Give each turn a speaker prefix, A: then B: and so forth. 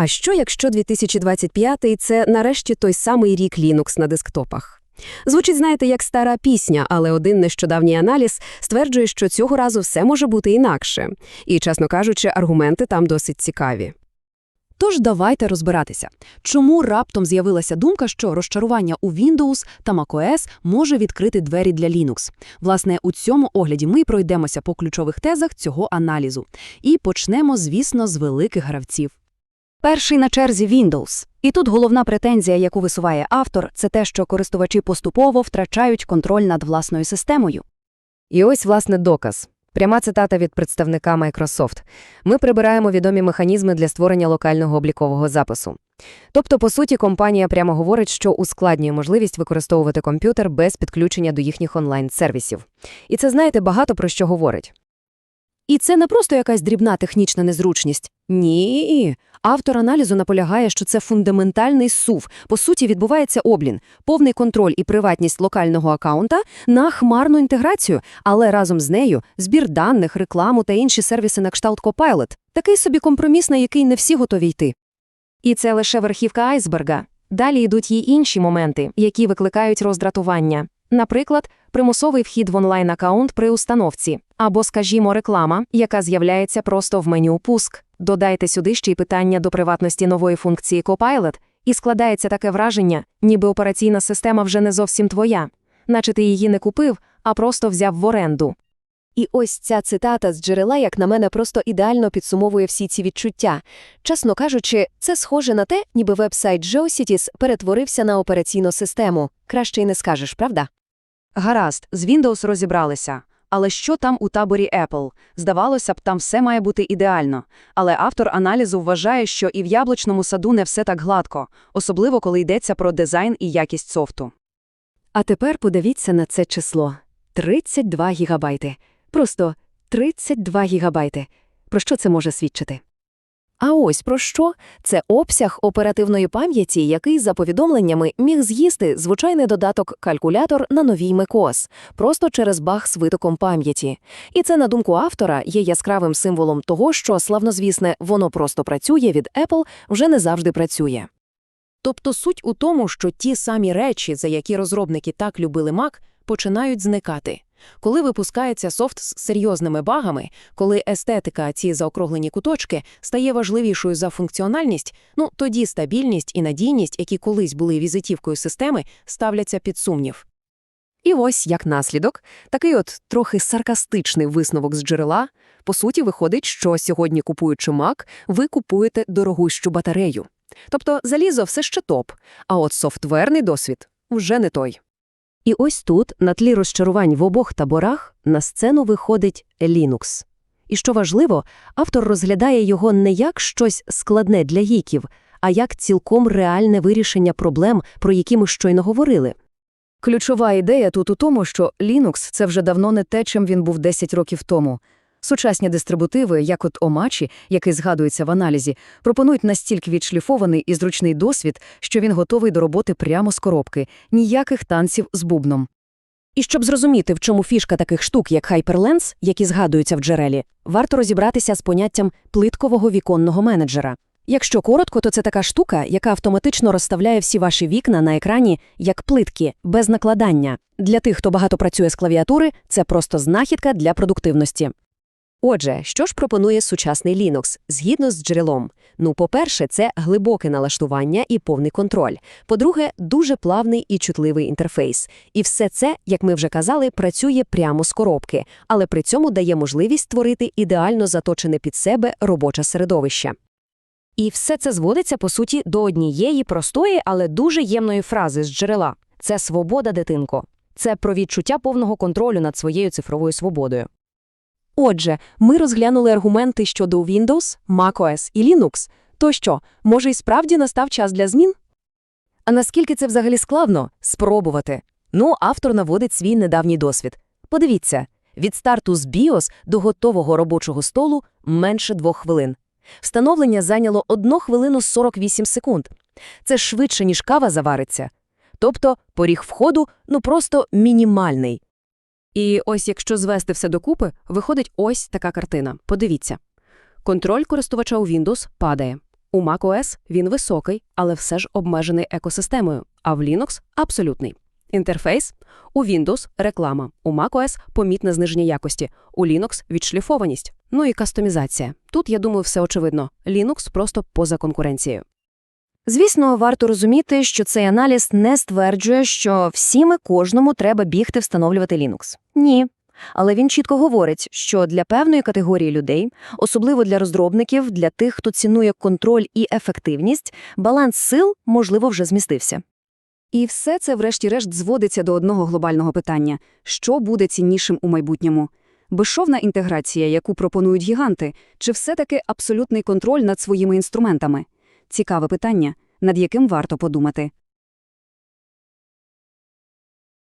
A: А що, якщо 2025 – це нарешті той самий рік Linux на десктопах? Звучить, знаєте, як стара пісня, але один нещодавній аналіз стверджує, що цього разу все може бути інакше. І, чесно кажучи, аргументи там досить цікаві.
B: Тож давайте розбиратися. Чому раптом з'явилася думка, що розчарування у Windows та macOS може відкрити двері для Linux? Власне, у цьому огляді ми пройдемося по ключових тезах цього аналізу. І почнемо, звісно, з великих гравців.
C: Перший на черзі Windows. І тут головна претензія, яку висуває автор, це те, що користувачі поступово втрачають контроль над власною системою.
A: І ось, власне, доказ. Пряма цитата від представника Microsoft. Ми прибираємо відомі механізми для створення локального облікового запису. Тобто, по суті, компанія прямо говорить, що ускладнює можливість використовувати комп'ютер без підключення до їхніх онлайн-сервісів. І це, знаєте, багато про що говорить.
B: І це не просто якась дрібна технічна незручність. Ні. Автор аналізу наполягає, що це фундаментальний сув. По суті, відбувається облін, повний контроль і приватність локального акаунта на хмарну інтеграцію, але разом з нею збір даних, рекламу та інші сервіси на кшталт Copilot. Такий собі компроміс, на який не всі готові йти.
D: І це лише верхівка айсберга. Далі йдуть й інші моменти, які викликають роздратування. Наприклад, примусовий вхід в онлайн-аккаунт при установці, або, скажімо, реклама, яка з'являється просто в меню «Пуск». Додайте сюди ще й питання до приватності нової функції Copilot, і складається таке враження, ніби операційна система вже не зовсім твоя, наче ти її не купив, а просто взяв в оренду.
A: І ось ця цитата з джерела, як на мене, просто ідеально підсумовує всі ці відчуття. Чесно кажучи, це схоже на те, ніби веб-сайт GeoCities перетворився на операційну систему. Краще й не скажеш, правда?
B: Гаразд, з Windows розібралися. Але що там у таборі Apple? Здавалося б, там все має бути ідеально. Але автор аналізу вважає, що і в яблучному саду не все так гладко, особливо коли йдеться про дизайн і якість софту.
A: А тепер подивіться на це число. 32 гігабайти. Просто 32 гігабайти. Про що це може свідчити? А ось про що? Це обсяг оперативної пам'яті, який, за повідомленнями, міг з'їсти звичайний додаток калькулятор на новій macOS, просто через баг з витоком пам'яті. І це, на думку автора, є яскравим символом того, що, славнозвісне, воно просто працює від Apple вже не завжди працює.
E: Тобто суть у тому, що ті самі речі, за які розробники так любили Mac, починають зникати. Коли випускається софт з серйозними багами, коли естетика, ці заокруглені куточки, стає важливішою за функціональність, ну тоді стабільність і надійність, які колись були візитівкою системи, ставляться під сумнів.
A: І ось, як наслідок, такий от трохи саркастичний висновок з джерела. По суті, виходить, що сьогодні, купуючи Mac, ви купуєте дорогущу батарею. Тобто залізо все ще топ, а от софтверний досвід вже не той. І ось тут, на тлі розчарувань в обох таборах, на сцену виходить Linux. І що важливо, автор розглядає його не як щось складне для гіків, а як цілком реальне вирішення проблем, про які ми щойно говорили.
F: Ключова ідея тут у тому, що Linux – це вже давно не те, чим він був 10 років тому. Сучасні дистрибутиви, як от Омачі, який згадується в аналізі, пропонують настільки відшліфований і зручний досвід, що він готовий до роботи прямо з коробки, ніяких танців з бубном.
C: І щоб зрозуміти, в чому фішка таких штук, як Hyperlens, які згадуються в джерелі, варто розібратися з поняттям плиткового віконного менеджера. Якщо коротко, то це така штука, яка автоматично розставляє всі ваші вікна на екрані як плитки, без накладання. Для тих, хто багато працює з клавіатури, це просто знахідка для продуктивності.
A: Отже, що ж пропонує сучасний Linux згідно з джерелом? Ну, по-перше, це глибоке налаштування і повний контроль. По-друге, дуже плавний і чутливий інтерфейс. І все це, як ми вже казали, працює прямо з коробки, але при цьому дає можливість створити ідеально заточене під себе робоче середовище.
D: І все це зводиться, по суті, до однієї простої, але дуже ємної фрази з джерела. Це свобода, дитинко. Це про відчуття повного контролю над своєю цифровою свободою. Отже, ми розглянули аргументи щодо Windows, macOS і Linux. То що, може, і справді настав час для змін?
A: А наскільки це взагалі складно? Спробувати. Ну, автор наводить свій недавній досвід. Подивіться, від старту з BIOS до готового робочого столу менше двох хвилин. Встановлення зайняло 1 хвилину 48 секунд. Це швидше, ніж кава завариться. Тобто поріг входу ну просто мінімальний. І ось якщо звести все докупи, виходить ось така картина. Подивіться. Контроль користувача у Windows падає.
C: У macOS він високий, але все ж обмежений екосистемою, а в Linux – абсолютний. Інтерфейс – у Windows – реклама, у macOS – помітне зниження якості, у Linux – відшліфованість. Ну і кастомізація. Тут, я думаю, все очевидно. Linux просто поза конкуренцією.
B: Звісно, варто розуміти, що цей аналіз не стверджує, що всім і кожному треба бігти встановлювати Linux. Ні. Але він чітко говорить, що для певної категорії людей, особливо для розробників, для тих, хто цінує контроль і ефективність, баланс сил, можливо, вже змістився.
A: І все це, врешті-решт, зводиться до одного глобального питання – що буде ціннішим у майбутньому? Безшовна інтеграція, яку пропонують гіганти, чи все-таки абсолютний контроль над своїми інструментами? Цікаве питання, над яким варто подумати.